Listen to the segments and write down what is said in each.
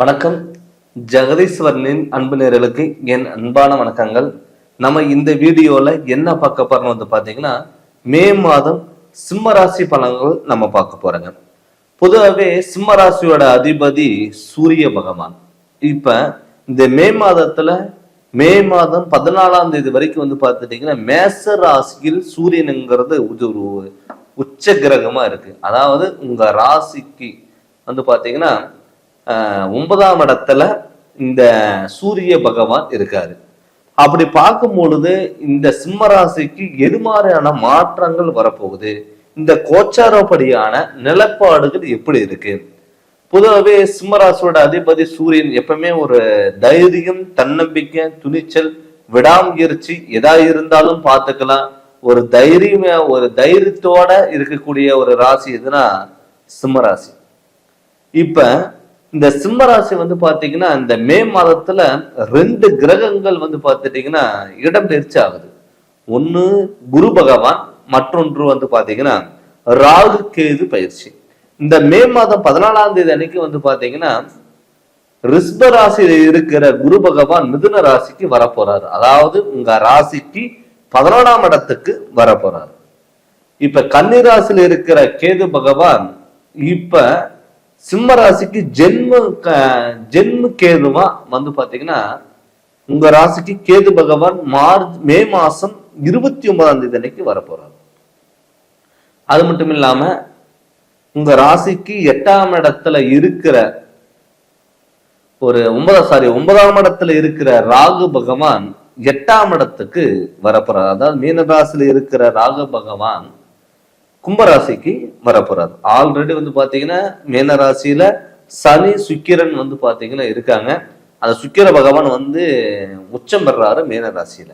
வணக்கம். ஜெகதீஸ்வரனின் அன்பு நேர்களுக்கு என் அன்பான வணக்கங்கள். நம்ம இந்த வீடியோல என்ன பார்க்க போறோம் வந்து பாத்தீங்கன்னா மே மாதம் சிம்ம ராசி பலன்கள் நம்ம பார்க்க போறோங்க. பொதுவாகவே சிம்ம ராசியோட அதிபதி சூரிய பகவான். இப்ப இந்த மே மாதத்துல மே மாதம் பதினாலாம் தேதி வரைக்கும் வந்து பார்த்துட்டீங்கன்னா மேச ராசியில் சூரியனுங்கிறது ஒரு உச்ச கிரகமா இருக்கு. அதாவது உங்க ராசிக்கு வந்து பாத்தீங்கன்னா ஒன்பதாம் இடத்துல இந்த சூரிய பகவான் இருக்காரு. அப்படி பார்க்கும் பொழுது இந்த சிம்ம ராசிக்கு எது மாதிரியான மாற்றங்கள் வரப்போகுது? இந்த கோச்சாரப்படியான நிலப்பாடுகள் எப்படி இருக்கு? பொதுவாகவே சிம்மராசியோட அதிபதி சூரியன் எப்பவுமே ஒரு தைரியம் தன்னம்பிக்கை துணிச்சல் விடாமுயற்சி எதா இருந்தாலும் பார்த்துக்கலாம். ஒரு தைரியம் ஒரு தைரியத்தோட இருக்கக்கூடிய ஒரு ராசி எதுனா சிம்மராசி இப்ப இந்த சிம்ம ராசி வந்து பாத்தீங்கன்னா இந்த மே மாதத்துல ரெண்டு கிரகங்கள் வந்து பாத்துட்டீங்கன்னா இடம்பெயர்ச்சி ஆகுது. ஒன்னு குரு பகவான் மற்றொன்று வந்து பாத்தீங்கன்னா ராகு கேது பயிற்சி. இந்த மே மாதம் பதினாலாம் தேதி அன்னைக்கு வந்து பாத்தீங்கன்னா ரிஷ்ப ராசியில இருக்கிற குரு பகவான் மிதுன ராசிக்கு வரப்போறாரு. அதாவது உங்க ராசிக்கு பதினோராம் இடத்துக்கு வரப்போறாரு. இப்ப கன்னி ராசியில இருக்கிற கேது பகவான் இப்ப சிம்ம ராசிக்கு ஜென்ம க- ஜென்ம கேதுவா வந்து பாத்தீங்கன்னா உங்க ராசிக்கு கேது பகவான் மார்ச் மே மாசம் இருபத்தி ஒன்பதாம் தேதி அன்னைக்கு வரப்போறாரு. அது மட்டும் இல்லாம உங்க ராசிக்கு எட்டாம் இடத்துல இருக்கிற ஒரு ஒன்பதாம் சாரி ஒன்பதாம் இடத்துல இருக்கிற ராகு பகவான் எட்டாம் இடத்துக்கு வரப்போறார். அதாவது மீனராசில இருக்கிற ராகு பகவான் கும்பராசிக்கு வரப்போறார். ஆல்ரெடி வந்து பாத்தீங்கன்னா மீன ராசியில சனி சுக்கிரன் வந்து பாத்தீங்கன்னா இருக்காங்க. அந்த சுக்கிர பகவான் வந்து உச்சம் பெறாரு மீன ராசியில.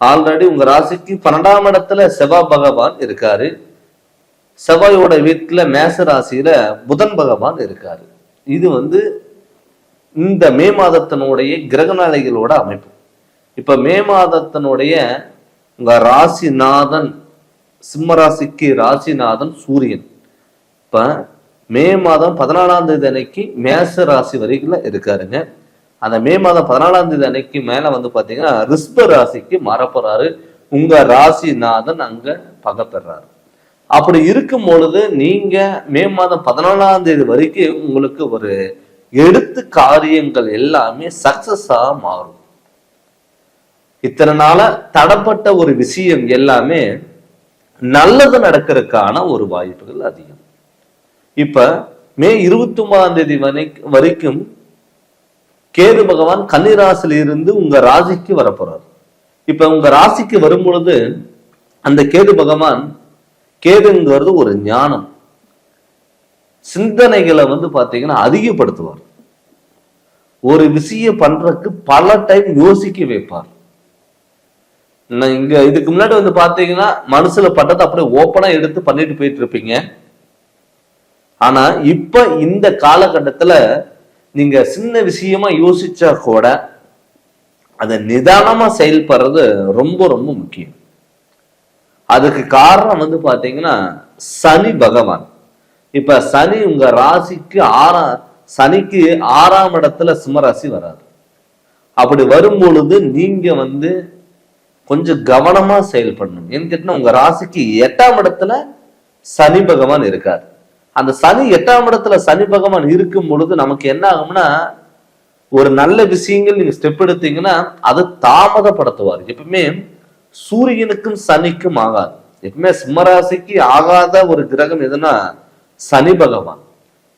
ஆல்ரெடி உங்க ராசிக்கு பன்னெண்டாம் இடத்துல செவ்வாய் பகவான் இருக்காரு. செவ்வாயோட வீட்டுல மேச ராசியில புதன் பகவான் இருக்காரு. இது வந்து இந்த மே மாதத்தினுடைய கிரகநாளிகளோட அமைப்பு. இப்ப மே மாதத்தினுடைய உங்க ராசிநாதன் சிம்மராசிக்கு ராசிநாதன் சூரியன். இப்ப மே மாதம் பதினாலாம் தேதி அன்னைக்கு மேச ராசி வரைக்கும் இருக்காருங்க. அந்த மே மாதம் பதினாலாம் தேதி அன்னைக்கு மேல வந்து பாத்தீங்கன்னா ரிஸ்ப ராசிக்கு மாறப்போறாரு. உங்க ராசிநாதன் அங்க பகப்பெறாரு அப்படி இருக்கும் பொழுது நீங்க மே மாதம் பதினாலாம் தேதி வரைக்கும் உங்களுக்கு ஒரு எடுத்து காரியங்கள் எல்லாமே சக்சஸா மாறும். இத்தனை நாள தடப்பட்ட ஒரு விஷயம் எல்லாமே நல்லது நடக்கிறதுக்கான ஒரு வாய்ப்புகள் அதிகம். இப்ப மே இருபத்தி ஒன்பதாம் தேதி வரைக்கும் கேது பகவான் கன்னிராசில இருந்து உங்க ராசிக்கு வரப்போறார். இப்ப உங்க ராசிக்கு வரும் பொழுது அந்த கேது பகவான் கேதுங்கிறது ஒரு ஞானம். சிந்தனைகளை வந்து பாத்தீங்கன்னா அதிகப்படுத்துவார். ஒரு விஷயம் பண்றதுக்கு பல டைம் யோசிக்க வைப்பார். இங்க இதுக்கு முன்னாடி வந்து பாத்தீங்கன்னா மனசுல பட்டதை அப்படியே ஓப்பனா எடுத்து பண்ணிட்டு போயிட்டு இருப்பீங்க. ஆனா இப்ப இந்த காலகட்டத்துல நீங்க சின்ன விஷயமா யோசிச்சா கூட அதை நிதானமா செயல்படுறது ரொம்ப ரொம்ப முக்கியம். அதுக்கு காரணம் வந்து பாத்தீங்கன்னா சனி பகவான். இப்ப சனி உங்க ராசிக்கு ஆறாம் சனிக்கு ஆறாம் இடத்துல சிம்மராசி வராது. அப்படி வரும் பொழுது நீங்க வந்து கொஞ்சம் கவனமா செயல்படணும். ஏன்னு கேட்டீங்கன்னா உங்க ராசிக்கு எட்டாம் இடத்துல சனி பகவான் இருக்கார். அந்த சனி எட்டாம் இடத்துல சனி பகவான் இருக்கும் பொழுது நமக்கு என்ன ஆகும்னா ஒரு நல்ல விஷயங்கள் நீங்க ஸ்டெப் எடுத்தீங்கன்னா அது தாமதப்படுத்துவார். எப்பவுமே சூரியனுக்கும் சனிக்கும் ஆகாது. எப்பவுமே சிம்மராசிக்கு ஆகாத ஒரு கிரகம் எதுனா சனி பகவான்.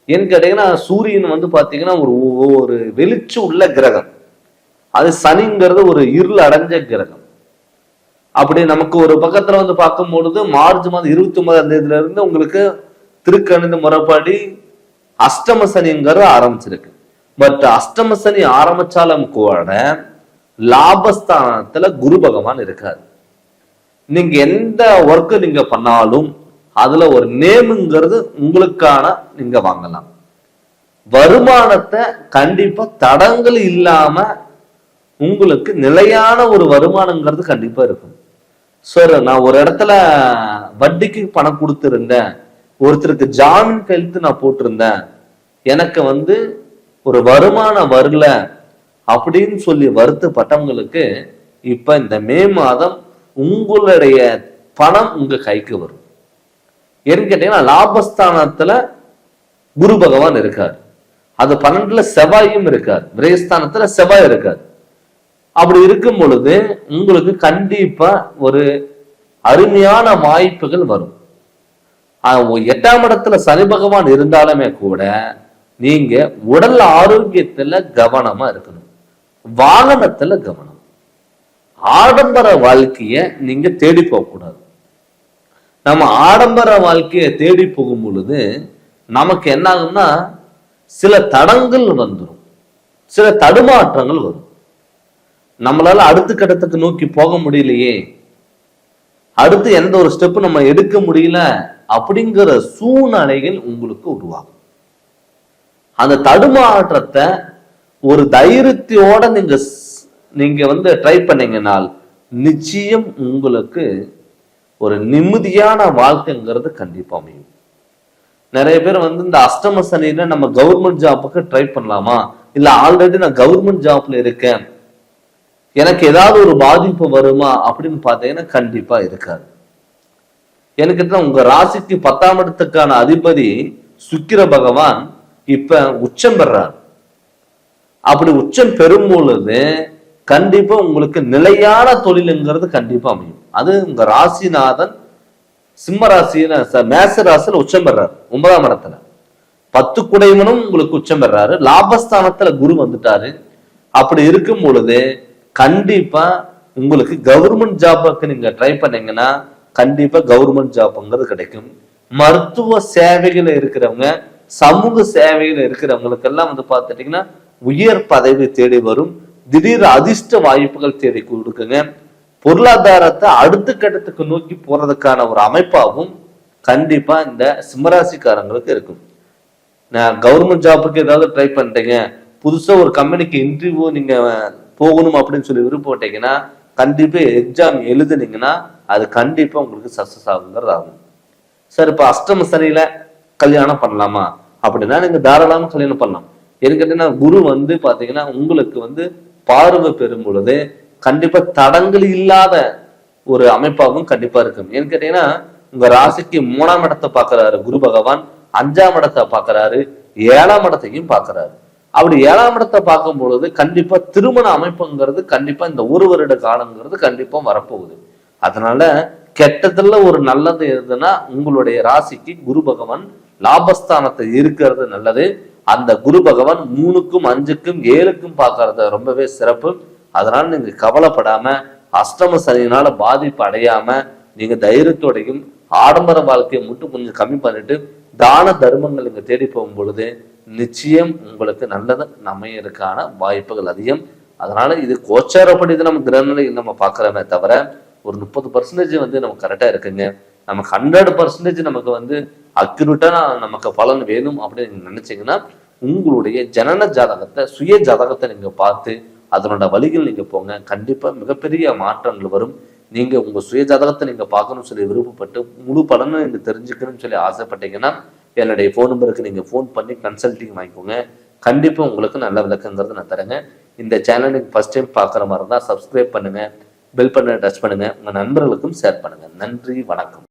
ஏன்னு கேட்டீங்கன்னா சூரியன் வந்து பாத்தீங்கன்னா ஒரு ஒரு வெளிச்சம் உள்ள கிரகம். அது சனிங்கிறது ஒரு இருள் அடைஞ்ச கிரகம். அப்படி நமக்கு ஒரு பக்கத்துல வந்து பார்க்கும் பொழுது மார்ச் மாதம் இருபத்தி ஒன்பதாம் தேதியில இருந்து உங்களுக்கு திருக்கணித முறைப்படி அஷ்டம சனிங்கிறது ஆரம்பிச்சிருக்கு. பட் அஷ்டம சனி ஆரம்பிச்சாலும் கூட லாபஸ்தானத்துல குரு பகவான் இருக்காரு. நீங்க எந்த ஒர்க்கு நீங்க பண்ணாலும் அதுல ஒரு நேமுங்கிறது உங்களுக்கான நீங்க வாங்கலாம். வருமானத்தை கண்டிப்பா தடங்கள் இல்லாம உங்களுக்கு நிலையான ஒரு வருமானங்கிறது கண்டிப்பா இருக்கும். சார் நான் ஒரு இடத்துல வட்டிக்கு பணம் கொடுத்துருந்தேன். ஒருத்தருக்கு ஜாமீன் கையெழுத்து நான் போட்டிருந்தேன். எனக்கு வந்து ஒரு வருமானம் வரல அப்படின்னு சொல்லி வருத்தப்பட்டவங்களுக்கு இப்ப இந்த மே மாதம் உங்களுடைய பணம் உங்க கைக்கு வரும். ஏன்னு கேட்டீங்கன்னா லாபஸ்தானத்துல குரு பகவான் இருக்கார். அது பன்னெண்டுல செவ்வாயும் இருக்கார். விரயஸ்தானத்துல செவ்வாய் இருக்கார். அப்படி இருக்கும் பொழுது உங்களுக்கு கண்டிப்பா ஒரு அருமையான வாய்ப்புகள் வரும். ஆஹ் எட்டாம் இடத்துல சனி பகவான் இருந்தாலுமே கூட நீங்க உடல் ஆரோக்கியத்துல கவனமா இருக்கணும். வாகனத்துல கவனம். ஆடம்பர வாழ்க்கைய நீங்க தேடி போகக்கூடாது. நம்ம ஆடம்பர வாழ்க்கையை தேடி போகும் பொழுது நமக்கு என்ன ஆகும்னா சில தடங்கள் வந்துடும் சில தடுமாற்றங்கள் வரும். நம்மளால அடுத்த கட்டத்துக்கு நோக்கி போக முடியலையே. அடுத்து எந்த ஒரு ஸ்டெப் நம்ம எடுக்க முடியல அப்படிங்கிற சூழ்நிலைகள் உங்களுக்கு உருவாகும். அந்த தடுமாற்றத்தை ஒரு தைரியத்தோட நீங்க நீங்க வந்து ட்ரை பண்ணீங்கன்னால் நிச்சயம் உங்களுக்கு ஒரு நிம்மதியான வாழ்க்கைங்கிறது கண்டிப்பா அமையும். நிறைய பேர் வந்து இந்த அஷ்டம சனியில நம்ம கவர்மெண்ட் ஜாப்புக்கு ட்ரை பண்ணலாமா? இல்ல ஆல்ரெடி நான் கவர்மெண்ட் ஜாப்ல இருக்கேன். எனக்கு ஏதாவது ஒரு பாதிப்பு வருமா அப்படின்னு பார்த்தீங்கன்னா கண்டிப்பா இருக்காது. எனக்கு உங்க ராசிக்கு பத்தாம் இடத்துக்கான அதிபதி சுக்கிர பகவான் இப்ப உச்சம் பெறார். அப்படி உச்சம் பெறும் பொழுது கண்டிப்பா உங்களுக்கு நிலையான தொழிலுங்கிறது கண்டிப்பா அமையும். அது உங்க ராசிநாதன் சிம்ம ராசியில மேச ராசியில உச்சம் பெறாரு ஒன்பதாம் இடத்துல. பத்து குடைவனும் உங்களுக்கு உச்சம் பெறாரு. லாபஸ்தானத்துல குரு வந்துட்டாரு. அப்படி இருக்கும் பொழுது கண்டிப்பா உங்களுக்கு கவர்மெண்ட் ஜாபுக்கு நீங்க ட்ரை பண்ணீங்கன்னா கண்டிப்பா கவர்மெண்ட் ஜாப்ங்கிறது கிடைக்கும். மருத்துவ சேவைகள் இருக்கிறவங்க சமூக சேவையில் இருக்கிறவங்களுக்கெல்லாம் வந்து பார்த்துட்டீங்கன்னா உயர் பதவி தேடி வரும். திடீர் அதிர்ஷ்ட வாய்ப்புகள் தேடி கொடுக்குங்க. பொருளாதாரத்தை அடுத்த கட்டத்துக்கு நோக்கி போறதுக்கான ஒரு அமைப்பாகவும் கண்டிப்பா இந்த சிம்மராசிக்காரங்களுக்கு இருக்கும். நான் கவர்மெண்ட் ஜாப்புக்கு ஏதாவது ட்ரை பண்ணிட்டீங்க. புதுசா ஒரு கம்பெனிக்கு இன்டர்வியூ நீங்க போகணும் அப்படின்னு சொல்லி விருப்பப்பட்டீங்கன்னா கண்டிப்பா எக்ஸாம் எழுதுனீங்கன்னா அது கண்டிப்பா உங்களுக்கு சக்சஸ் ஆகுங்கிறது ஆகும். சார் இப்ப அஷ்டம சனியில கல்யாணம் பண்ணலாமா? அப்படின்னா நீங்க தாராளமா கல்யாணம் பண்ணலாம். ஏன்னு கேட்டீங்கன்னா குரு வந்து பாத்தீங்கன்னா உங்களுக்கு வந்து பார்வை பெறும் பொழுது கண்டிப்பா தடங்கள் இல்லாத ஒரு அமைப்பாகவும் கண்டிப்பா இருக்கும். ஏன்னு கேட்டீங்கன்னா உங்க ராசிக்கு மூணாம் இடத்தை பாக்குறாரு குரு பகவான் அஞ்சாம் இடத்தை பாக்குறாரு ஏழாம் இடத்தையும் பாக்குறாரு அப்படி ஏழாம் இடத்தை பார்க்கும் பொழுது கண்டிப்பா திருமண அமைப்புங்கிறது கண்டிப்பா இந்த ஒரு வருட காலங்கிறது கண்டிப்பா வரப்போகுது. அதனால கெட்டதுல ஒரு நல்லது எதுனா உங்களுடைய ராசிக்கு குரு பகவான் லாபஸ்தானத்தை இருக்கிறது நல்லது. அந்த குரு பகவான் மூணுக்கும் அஞ்சுக்கும் ஏழுக்கும் பார்க்கறது ரொம்பவே சிறப்பு. அதனால நீங்க கவலைப்படாம அஷ்டம சனியினால பாதிப்பு அடையாம நீங்க தைரியத்தோடையும் ஆடம்பர வாழ்க்கையை மட்டும் கொஞ்சம் கம்மி பண்ணிட்டு தான தர்மங்கள் இங்க தேடி போகும் பொழுது நிச்சயம் உங்களுக்கு நல்லது அமையறதுக்கான வாய்ப்புகள் அதிகம். அதனால இது கோச்சாரப்படி இது நம்ம கிரகநிலையில் நம்ம பார்க்குறோமே தவிர ஒரு முப்பது பர்சன்டேஜ் வந்து நமக்கு கரெக்டா இருக்குங்க. நமக்கு ஹண்ட்ரட் பர்சன்டேஜ் நமக்கு வந்து அக்யூரேட்டா நமக்கு பலன் வேணும் அப்படின்னு நீங்கள் நினைச்சீங்கன்னா உங்களுடைய ஜனன ஜாதகத்தை சுய ஜாதகத்தை நீங்க பார்த்து அதனோட வழிகள் நீங்க போங்க. கண்டிப்பா மிகப்பெரிய மாற்றங்கள் வரும். நீங்க உங்க சுய ஜாதகத்தை நீங்க பார்க்கணும்னு சொல்லி விருப்பப்பட்டு முழு பலனும் நீங்க தெரிஞ்சுக்கணும்னு சொல்லி ஆசைப்பட்டீங்கன்னா என்னுடைய ஃபோன் நம்பருக்கு நீங்கள் ஃபோன் பண்ணி கன்சல்டிங் வாங்கிக்கோங்க. கண்டிப்பாக உங்களுக்கு நல்ல விளக்கங்கிறது நான் தரேங்க. இந்த சேனல் நீங்கள் ஃபர்ஸ்ட் டைம் பார்க்குற மாதிரி இருந்தால் சப்ஸ்கிரைப் பண்ணுங்கள் பெல் பண்ண டச் பண்ணுங்கள் உங்கள் நண்பர்களுக்கும் ஷேர் பண்ணுங்கள் நன்றி வணக்கம்.